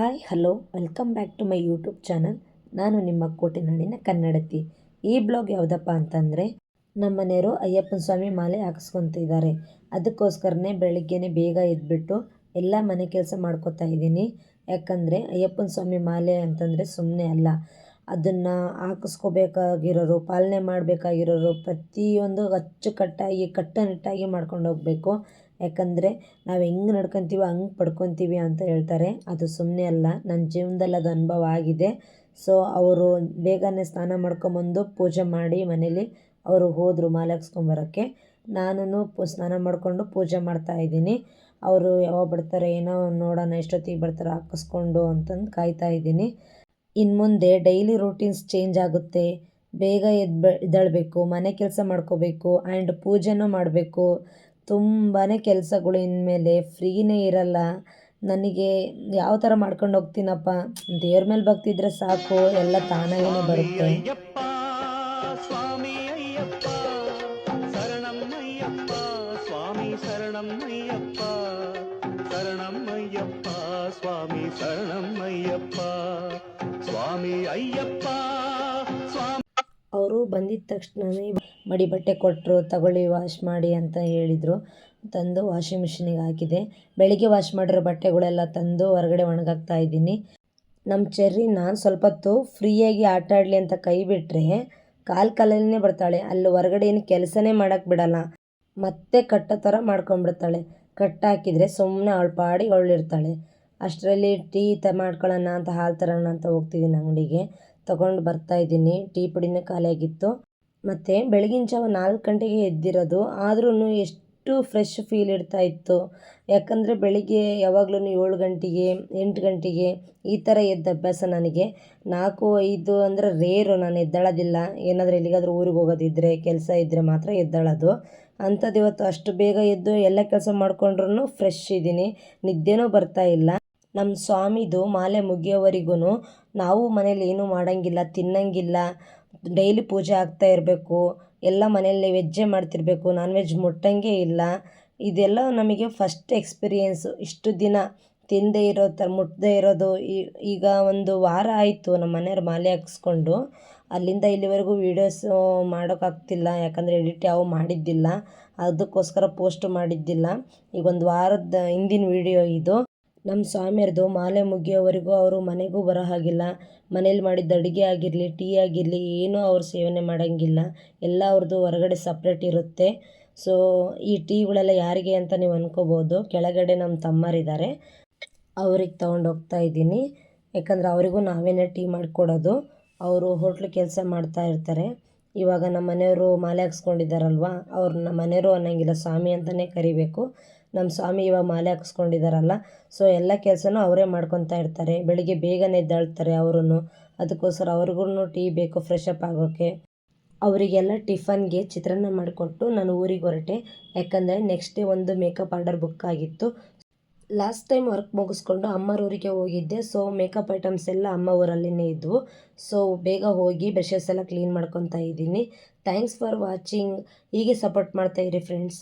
Hi, hello, welcome back to my YouTube channel. ನಾನು ನಿಮ್ಮ ಕೋಟೆನಾಡಿನ ಕನ್ನಡತಿ. ಈ ಬ್ಲಾಗ್ ಯಾವುದಪ್ಪ ಅಂತಂದರೆ, ನಮ್ಮ ಮನೆಯವರು ಅಯ್ಯಪ್ಪನ ಸ್ವಾಮಿ ಮಾಲೆ ಹಾಕಿಸ್ಕೊತಿದ್ದಾರೆ. ಅದಕ್ಕೋಸ್ಕರನೇ ಬೆಳಿಗ್ಗೆನೆ ಬೇಗ ಎದ್ಬಿಟ್ಟು ಎಲ್ಲ ಮನೆ ಕೆಲಸ ಮಾಡ್ಕೊತಾ ಇದ್ದೀನಿ. ಯಾಕಂದರೆ, ಅಯ್ಯಪ್ಪನ ಸ್ವಾಮಿ ಮಾಲೆ ಅಂತಂದರೆ ಸುಮ್ಮನೆ ಅಲ್ಲ. ಅದನ್ನು ಹಾಕಿಸ್ಕೋಬೇಕಾಗಿರೋರು, ಪಾಲನೆ ಮಾಡಬೇಕಾಗಿರೋರು ಪ್ರತಿಯೊಂದು ಅಚ್ಚುಕಟ್ಟಾಗಿ, ಕಟ್ಟುನಿಟ್ಟಾಗಿ ಮಾಡ್ಕೊಂಡು ಹೋಗಬೇಕು ಯಾಕಂದರೆ ನಾವು ಹೆಂಗೆ ನಡ್ಕೊತೀವೋ ಹಂಗೆ ಪಡ್ಕೊತೀವಿ ಅಂತ ಹೇಳ್ತಾರೆ. ಅದು ಸುಮ್ಮನೆ ಅಲ್ಲ ನನ್ನ ಜೀವನದಲ್ಲಿ ಅದು ಅನುಭವ ಆಗಿದೆ. ಸೊ ಅವರು ಬೇಗನೆ ಸ್ನಾನ ಮಾಡ್ಕೊಂಬಂದು ಪೂಜೆ ಮಾಡಿ ಮನೇಲಿ ಅವರು ಹೋದರು ಮಾಲೆ ನಾನು ಪು, ಸ್ನಾನ ಮಾಡಿಕೊಂಡು ಪೂಜೆ ಮಾಡ್ತಾಯಿದ್ದೀನಿ ಅವರು ಯಾವಾಗ ಬರ್ತಾರೆ, ಏನೋ ನೋಡೋಣ, ಎಷ್ಟೊತ್ತಿಗೆ ಬರ್ತಾರೆ ಹಾಕಿಸ್ಕೊಂಡು ಅಂತಂದು ಕಾಯ್ತಾ ಇದ್ದೀನಿ. ಇನ್ನು ಮುಂದೆ ಡೈಲಿ ರೂಟೀನ್ಸ್ ಚೇಂಜ್ ಆಗುತ್ತೆ. ಬೇಗ ಎದ್ದು ಎದ್ದೇಳಬೇಕು, ಮನೆ ಕೆಲಸ ಮಾಡ್ಕೋಬೇಕು ಆ್ಯಂಡ್ ಪೂಜೆನೂ ಮಾಡಬೇಕು. ತುಂಬಾ ಕೆಲಸಗಳು ಇನ್ಮೇಲೆ ಫ್ರೀನೇ ಇರಲ್ಲ. ನನಗೆ ಯಾವ ಥರ ಮಾಡ್ಕೊಂಡು ಹೋಗ್ತೀನಪ್ಪ? ದೇವ್ರ ಮೇಲೆ ಭಕ್ತಿ ಇದ್ದರೆ ಸಾಕು ಎಲ್ಲ ತಾನಾಗೇ ಬರುತ್ತೆ. ಅವರು ಬಂದಿದ್ದ ತಕ್ಷಣವೇ ಮಡಿ ಬಟ್ಟೆ ಕೊಟ್ಟರು ತಗೊಳ್ಳಿ, ವಾಶ್ ಮಾಡಿ ಅಂತ ಹೇಳಿದರು. ತಂದು ವಾಷಿಂಗ್ ಮಿಷಿನಿಗೆ ಹಾಕಿದೆ. ಬೆಳಿಗ್ಗೆ ವಾಶ್ ಮಾಡಿರೋ ಬಟ್ಟೆಗಳೆಲ್ಲ ತಂದು ಹೊರಗಡೆ ಒಣಗಾಕ್ತಾ ಇದ್ದೀನಿ. ನಮ್ಮ ಚೆರ್ರಿ ನಾನು ಸ್ವಲ್ಪ ಹೊತ್ತು ಫ್ರೀಯಾಗಿ ಆಟ ಆಡಲಿ ಅಂತ ಕೈ ಬಿಟ್ಟರೆ ಕಾಲು ಕಾಲಲ್ಲೇ ಬರ್ತಾಳೆ. ಅಲ್ಲಿ ಹೊರಗಡೆ ಏನು ಕೆಲಸನೇ ಮಾಡೋಕ್ಕೆ ಬಿಡಲ್ಲ. ಮತ್ತೆ ಕಟ್ಟ ಥರ ಮಾಡ್ಕೊಂಡ್ಬಿಡ್ತಾಳೆ. ಕಟ್ಟ ಹಾಕಿದರೆ ಸುಮ್ಮನೆ ಅವಳು ಪಾಡಿ ಅವಳಿರ್ತಾಳೆ ಅಷ್ಟರಲ್ಲಿ ಟೀ ತ ಮಾಡ್ಕೊಳ್ಳೋಣ ಅಂತ ಹಾಲು ತರೋಣ ಅಂತ ಹೋಗ್ತಿದ್ದೀನಿ ಅಂಗಡಿಗೆ. ತೊಗೊಂಡು ಬರ್ತಾಯಿದ್ದೀನಿ ಟೀ ಪುಡಿನೇ ಖಾಲಿಯಾಗಿತ್ತು. ಮತ್ತು ಬೆಳಗಿನ ಜಾವ ನಾಲ್ಕು ಗಂಟೆಗೆ ಎದ್ದಿರೋದು. ಆದ್ರೂ ಎಷ್ಟು ಫ್ರೆಶ್ ಫೀಲ್ ಇರ್ತಾ ಇತ್ತು. ಯಾಕಂದರೆ ಬೆಳಿಗ್ಗೆ ಯಾವಾಗ್ಲೂ ಏಳು ಗಂಟೆಗೆ, ಎಂಟು ಗಂಟೆಗೆ ಈ ಥರ ಎದ್ದ ಅಭ್ಯಾಸ ನನಗೆ. ನಾಲ್ಕು, ಐದು ಅಂದರೆ ರೇರು ನಾನು ಎದ್ದಾಳೋದಿಲ್ಲ. ಏನಾದರೂ ಎಲ್ಲಿಗಾದರೂ ಊರಿಗೆ ಹೋಗೋದಿದ್ದರೆ ಕೆಲಸ ಇದ್ದರೆ ಮಾತ್ರ ಎದ್ದೇಳೋದು. ಅಂಥದ್ದು ಇವತ್ತು ಅಷ್ಟು ಬೇಗ ಎದ್ದು ಎಲ್ಲ ಕೆಲಸ ಮಾಡ್ಕೊಂಡ್ರೂ ಫ್ರೆಶ್ ಇದ್ದೀನಿ. ನಿದ್ದೆನೂ ಬರ್ತಾ ಇಲ್ಲ. ನಮ್ಮ ಸ್ವಾಮಿದು ಮಾಲೆ ಮುಗಿಯೋವರೆಗೂ ನಾವು ಮನೇಲಿ ಏನೂ ಮಾಡೋಂಗಿಲ್ಲ, ತಿನ್ನಂಗಿಲ್ಲ. ಡೈಲಿ ಪೂಜೆ ಆಗ್ತಾ ಇರಬೇಕು, ಎಲ್ಲ ಮನೆಯಲ್ಲಿ ವೆಜ್ಜೇ ಮಾಡ್ತಿರಬೇಕು ನಾನ್ ವೆಜ್ ಮುಟ್ಟಂಗೆ ಇಲ್ಲ. ಇದೆಲ್ಲ ನಮಗೆ ಫಸ್ಟ್ ಎಕ್ಸ್ಪೀರಿಯೆನ್ಸು ಇಷ್ಟು ದಿನ ತಿಂದೇ ಇರೋ ಥರ ಮುಟ್ಟದೇ ಇರೋದು ಈಗ ಒಂದು ವಾರ ಆಯಿತು ನಮ್ಮ ಮನೆಯವ್ರು ಮಾಲೆ ಹಾಕ್ಸ್ಕೊಂಡು. ಅಲ್ಲಿಂದ ಇಲ್ಲಿವರೆಗೂ ವೀಡಿಯೋಸು ಮಾಡೋಕ್ಕಾಗ್ತಿಲ್ಲ, ಯಾಕಂದರೆ ಎಡಿಟ್ ಯಾವ ಮಾಡಿದ್ದಿಲ್ಲ. ಅದಕ್ಕೋಸ್ಕರ ಪೋಸ್ಟ್ ಮಾಡಿದ್ದಿಲ್ಲ. ಈಗ ಒಂದು ವಾರದ ಹಿಂದಿನ ವೀಡಿಯೋ ಇದು. ನಮ್ಮ ಸ್ವಾಮಿಯರ್ದು ಮಾಲೆ ಮುಗಿಯೋವರೆಗೂ ಅವರು ಮನೆಗೂ ಬರೋ ಹಾಗಿಲ್ಲ. ಮನೇಲಿ ಮಾಡಿದ್ದ ಅಡುಗೆ ಆಗಿರಲಿ, ಟೀ ಆಗಿರಲಿ, ಏನೂ ಅವ್ರು ಸೇವನೆ ಮಾಡೋಂಗಿಲ್ಲ. ಎಲ್ಲ ಅವ್ರದ್ದು ಹೊರಗಡೆ ಸಪ್ರೇಟ್ ಇರುತ್ತೆ. ಸೊ, ಈ ಟೀಗಳೆಲ್ಲ ಯಾರಿಗೆ ಅಂತ ನೀವು ಅನ್ಕೋಬೋದು. ಕೆಳಗಡೆ ನಮ್ಮ ತಮ್ಮರಿದ್ದಾರೆ ಅವ್ರಿಗೆ ತೊಗೊಂಡು ಹೋಗ್ತಾ ಇದ್ದೀನಿ. ಯಾಕಂದರೆ ಅವರಿಗೂ ನಾವೇನೇ ಟೀ ಮಾಡಿಕೊಡೋದು. ಅವರು ಹೋಟ್ಲ್ ಕೆಲಸ ಮಾಡ್ತಾ ಇರ್ತಾರೆ. ಇವಾಗ ನಮ್ಮ ಮನೆಯವರು ಮಾಲೆ ಹಾಕ್ಸ್ಕೊಂಡಿದ್ದಾರಲ್ವ? ಅವ್ರು ನಮ್ಮ ಮನೆಯವರು ಅನ್ನೋಂಗಿಲ್ಲ. ಸ್ವಾಮಿ ಅಂತಲೇ ಕರಿಬೇಕು. ನಮ್ಮ ಸ್ವಾಮಿ ಇವಾಗ ಮಾಲೆ ಹಾಕಿಸ್ಕೊಂಡಿದ್ದಾರಲ್ಲ ಸೊ ಎಲ್ಲ ಕೆಲಸನೂ ಅವರೇ ಮಾಡ್ಕೊತಾ ಇರ್ತಾರೆ. ಬೆಳಿಗ್ಗೆ ಬೇಗನೆ ಎದ್ದಾಳ್ತಾರೆ ಅವರೂ ಅದಕ್ಕೋಸ್ಕರ ಅವ್ರಿಗೂ ಟೀ ಬೇಕು ಫ್ರೆಶ್ ಅಪ್ ಆಗೋಕ್ಕೆ ಅವರಿಗೆಲ್ಲ ಟಿಫನ್ಗೆ ಚಿತ್ರಾನ್ನ ಮಾಡಿಕೊಟ್ಟು ನಾನು ಊರಿಗೆ ಹೊರಟೆ. ಯಾಕಂದರೆ ನೆಕ್ಸ್ಟ್ ಡೇ ಒಂದು ಮೇಕಪ್ ಆರ್ಡರ್ ಬುಕ್ ಆಗಿತ್ತು. ಲಾಸ್ಟ್ ಟೈಮ್ ವರ್ಕ್ ಮುಗಿಸ್ಕೊಂಡು ಅಮ್ಮರೂರಿಗೆ ಹೋಗಿದ್ದೆ. ಸೊ ಮೇಕಪ್ ಐಟಮ್ಸ್ ಎಲ್ಲ ಅಮ್ಮ ಊರಲ್ಲಿನೇ ಇದ್ವು. ಸೊ ಬೇಗ ಹೋಗಿ ಬ್ರಷಸ್ ಎಲ್ಲ ಕ್ಲೀನ್ ಮಾಡ್ಕೊತಾ ಇದ್ದೀನಿ. ಥ್ಯಾಂಕ್ಸ್ ಫಾರ್ ವಾಚಿಂಗ್ ಹೀಗೆ ಸಪೋರ್ಟ್ ಮಾಡ್ತಾ ಇರಿ ಫ್ರೆಂಡ್ಸ್